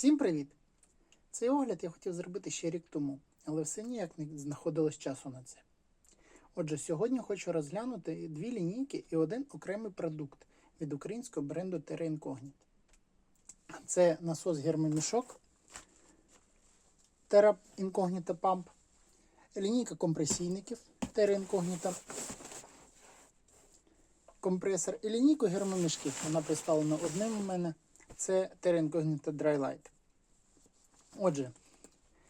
Всім привіт! Цей огляд я хотів зробити ще рік тому, але все ніяк не знаходилось часу на це. Отже, сьогодні хочу розглянути дві лінійки і один окремий продукт від українського бренду Terra Incognita. Це насос гермомішок Terra Incognita Pump, лінійка компресійників Terra Incognita, компресор і лінійку гермомішків. Вона представлена одним у мене. Це Terra Incognita Dry Light. Отже,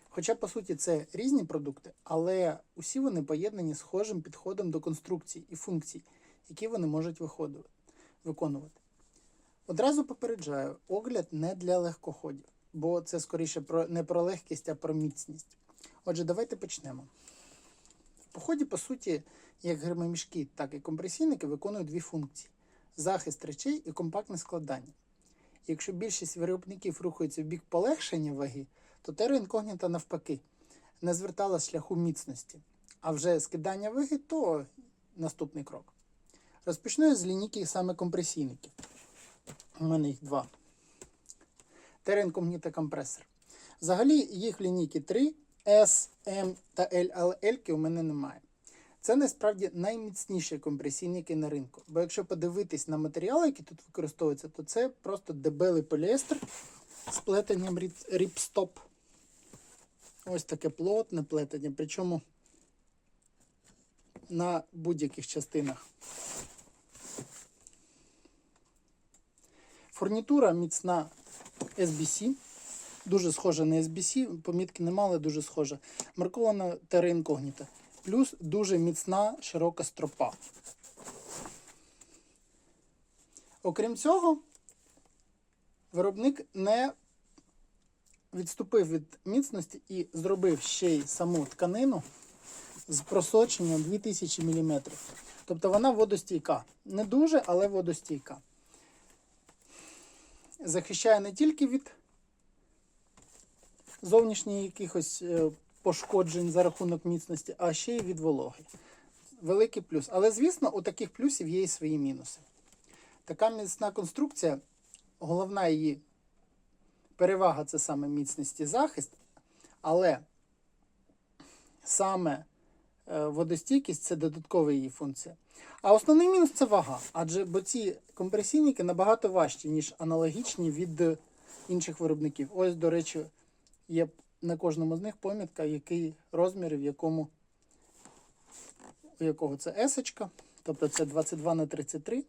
хоча по суті це різні продукти, але усі вони поєднані схожим підходом до конструкцій і функцій, які вони можуть виконувати. Одразу попереджаю, огляд не для легкоходів, бо це скоріше про, не про легкість, а про міцність. Отже, давайте почнемо. В поході, по суті, як гермомішки, так і компресійники виконують дві функції: захист речей і компактне складання. Якщо більшість виробників рухається в бік полегшення ваги, то Terra Incognita навпаки не звертала шляху міцності. А вже скидання ваги то наступний крок. Розпочну я з лінійки саме компресійників. У мене їх два. Terra Incognita компресор. Взагалі їх лінійки 3, S, M та L, але L у мене немає. Це насправді найміцніші компресійники на ринку. Бо якщо подивитись на матеріали, які тут використовуються, то це просто дебелий поліестер з плетенням ріп- ріпстоп. Ось таке плотне плетення, причому на будь-яких частинах. Фурнітура міцна SBC. Дуже схожа на SBC, помітки не мали, дуже схожа. Маркована Terra Incognita. Плюс дуже міцна широка стропа. Окрім цього, виробник не відступив від міцності і зробив ще й саму тканину з просоченням 2000 мм. Тобто вона водостійка. Не дуже, але водостійка. Захищає не тільки від зовнішніх якихось е, пошкоджень за рахунок міцності, а ще й від вологи. Великий плюс. Але, звісно, у таких плюсів є і свої мінуси. Така міцна конструкція, головна її перевага це саме міцність і захист, але саме е, водостійкість це додаткова її функція. А основний мінус це вага. Адже бо ці компресійники набагато важчі, ніж аналогічні від інших виробників. Ось, до речі, є на кожному з них помітка, який розмір, в якому у якого це есочка, тобто це 22 на 33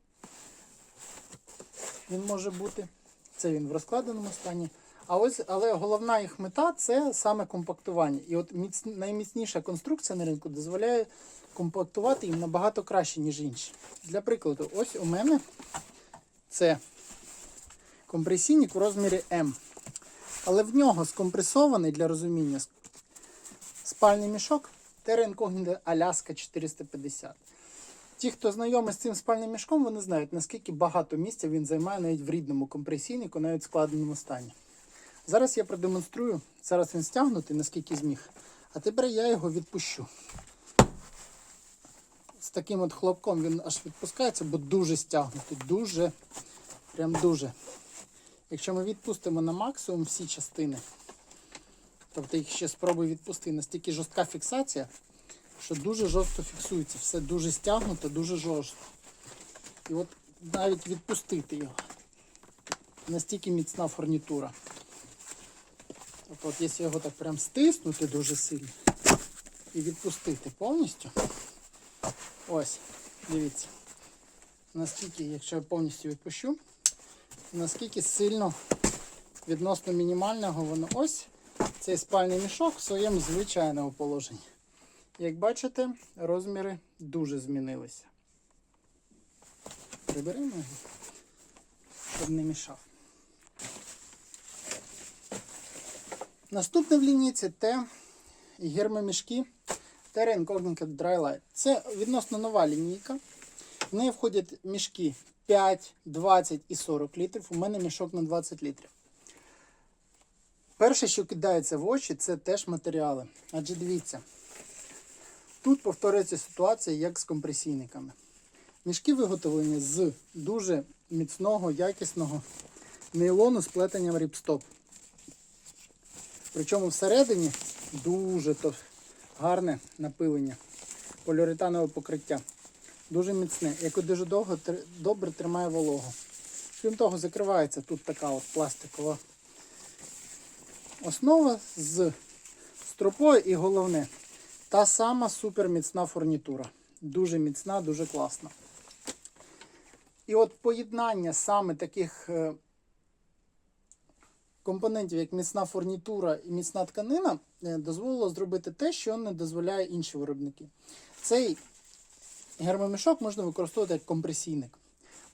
він може бути. Це він в розкладеному стані. А ось, але головна їх мета це саме компактування. І от міц, найміцніша конструкція на ринку дозволяє компактувати їм набагато краще, ніж інші. Для прикладу, ось у мене це компресійник в розмірі М. Але в нього скомпресований для розуміння спальний мішок Terra Incognita Alaska 450. Ті, хто знайомий з цим спальним мішком, вони знають, наскільки багато місця він займає навіть в рідному компресійнику, навіть в складеному стані. Зараз я продемонструю, зараз він стягнутий, наскільки зміг, а тепер я його відпущу. З таким от хлопком він аж відпускається, бо дуже стягнутий, дуже, прям дуже. Якщо ми відпустимо на максимум всі частини, тобто їх ще спробую відпустити, настільки жорстка фіксація, що дуже жорстко фіксується, все дуже стягнуто, дуже жорстко. І от навіть відпустити його. Настільки міцна фурнітура. От якщо його так прям стиснути дуже сильно і відпустити повністю. Ось, дивіться. Наскільки, якщо я повністю відпущу, наскільки сильно відносно мінімального воно ось цей спальний мішок в своєму звичайному положенні. Як бачите, розміри дуже змінилися. Приберемо його, щоб не мішав. Наступне в лінійці це гермомішки Terra Incognita Dry Light. Це відносно нова лінійка. В неї входять мішки 5, 20 і 40 літрів. У мене мішок на 20 літрів. Перше, що кидається в очі, це теж матеріали. Адже дивіться, тут повторюється ситуація, як з компресійниками. Мішки виготовлені з дуже міцного, якісного нейлону з плетенням ріпстоп. Причому всередині дуже то гарне напилення, поліуретанове покриття. Дуже міцне, яке дуже довго добре тримає вологу. Крім того, закривається тут така от пластикова основа з стропою і головне, та сама суперміцна фурнітура. Дуже міцна, дуже класна. І от поєднання саме таких е, компонентів, як міцна фурнітура і міцна тканина, е, дозволило зробити те, що не дозволяє інші виробники. Цей гермомішок можна використовувати як компресійник.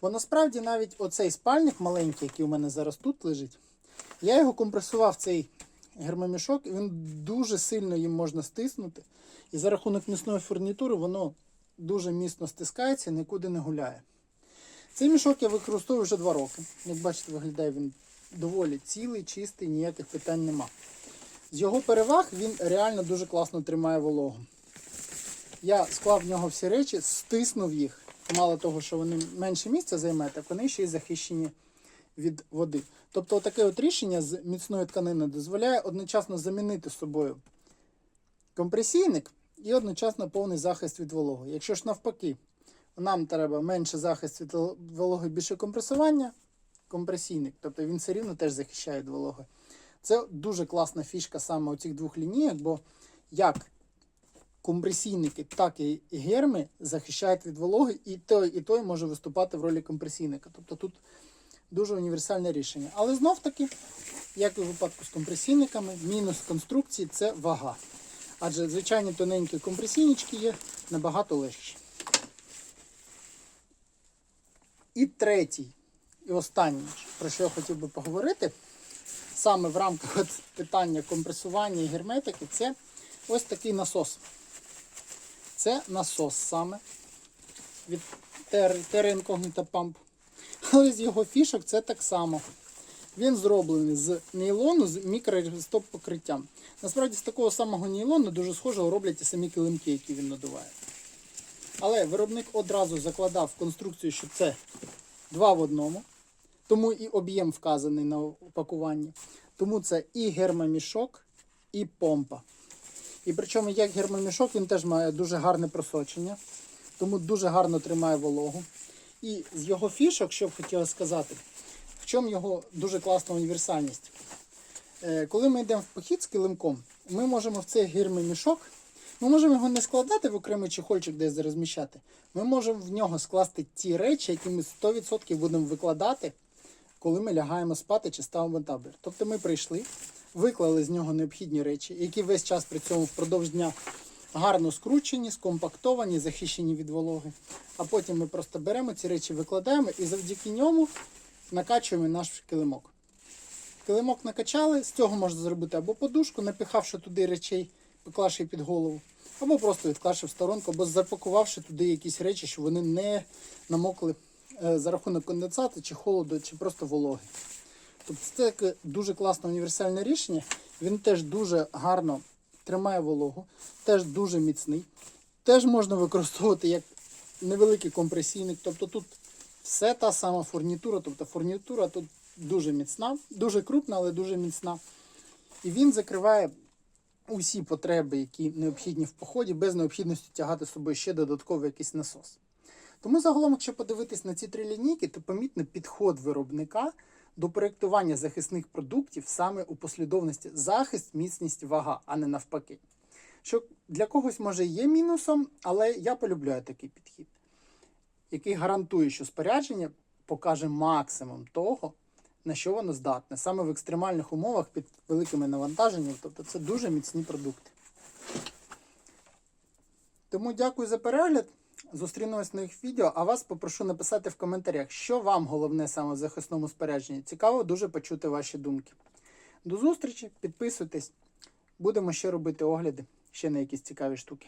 Бо насправді навіть оцей спальник маленький, який у мене зараз тут лежить, я його компресував цей гермомішок, і він дуже сильно їм можна стиснути. І за рахунок міцної фурнітури воно дуже міцно стискається і нікуди не гуляє. Цей мішок я використовую вже два роки. Як бачите, виглядає він доволі цілий, чистий, ніяких питань нема. З його переваг він реально дуже класно тримає вологу. Я склав в нього всі речі, стиснув їх. Мало того, що вони менше місця займають, так вони ще й захищені від води. Тобто, таке от рішення з міцної тканини дозволяє одночасно замінити собою компресійник і одночасно повний захист від вологи. Якщо ж навпаки, нам треба менше захист від вол- вологи, більше компресування, компресійник, тобто він все рівно теж захищає від вологи. Це дуже класна фішка саме у цих двох лінійок, бо як компресійники, так і герми захищають від вологи, і той, і той може виступати в ролі компресійника. Тобто тут дуже універсальне рішення. Але знов таки, як і в випадку з компресійниками, мінус конструкції це вага. Адже звичайні тоненькі компресійнички є набагато легші. І третій, і останній, про що я хотів би поговорити, саме в рамках от питання компресування і герметики, це ось такий насос. Це насос саме від Terra Incognita Pump. Але з його фішок це так само. Він зроблений з нейлону з мікрорезистоп покриттям. Насправді з такого самого нейлону дуже схожого роблять і самі килимки, які він надуває. Але виробник одразу закладав конструкцію, що це два в одному. Тому і об'єм вказаний на упакуванні. Тому це і гермомішок, і помпа. І причому як гермомішок він теж має дуже гарне просочення, тому дуже гарно тримає вологу. І з його фішок, що б хотіла сказати, в чому його дуже класна універсальність. Е, Коли ми йдемо в похід з килимком, ми можемо в цей гермомішок, ми можемо його не складати в окремий чехольчик десь розміщати. Ми можемо в нього скласти ті речі, які ми 100% будемо викладати, коли ми лягаємо спати чи ставимо табір. Тобто ми прийшли, виклали з нього необхідні речі, які весь час при цьому впродовж дня гарно скручені, скомпактовані, захищені від вологи. А потім ми просто беремо ці речі, викладаємо і завдяки ньому накачуємо наш килимок. Килимок накачали, з цього можна зробити або подушку, напіхавши туди речей, поклавши під голову, або просто відклавши в сторонку, або запакувавши туди якісь речі, щоб вони не намокли за рахунок конденсату, чи холоду, чи просто вологи. Тобто це таке дуже класне універсальне рішення. Він теж дуже гарно тримає вологу, теж дуже міцний. Теж можна використовувати як невеликий компресійник. Тобто тут все та сама фурнітура, тобто фурнітура тут дуже міцна, дуже крупна, але дуже міцна. І він закриває усі потреби, які необхідні в поході, без необхідності тягати з собою ще додатковий якийсь насос. Тому загалом, якщо подивитись на ці три лінійки, то помітно підход виробника до проєктування захисних продуктів саме у послідовності захист, міцність, вага, а не навпаки. Що для когось може є мінусом, але я полюбляю такий підхід, який гарантує, що спорядження покаже максимум того, на що воно здатне, саме в екстремальних умовах під великими навантаженнями. Тобто це дуже міцні продукти. Тому дякую за перегляд. Зустрінемось в нових відео, а вас попрошу написати в коментарях, що вам головне саме в захисному спорядженні. Цікаво дуже почути ваші думки. До зустрічі, підписуйтесь, будемо ще робити огляди ще на якісь цікаві штуки.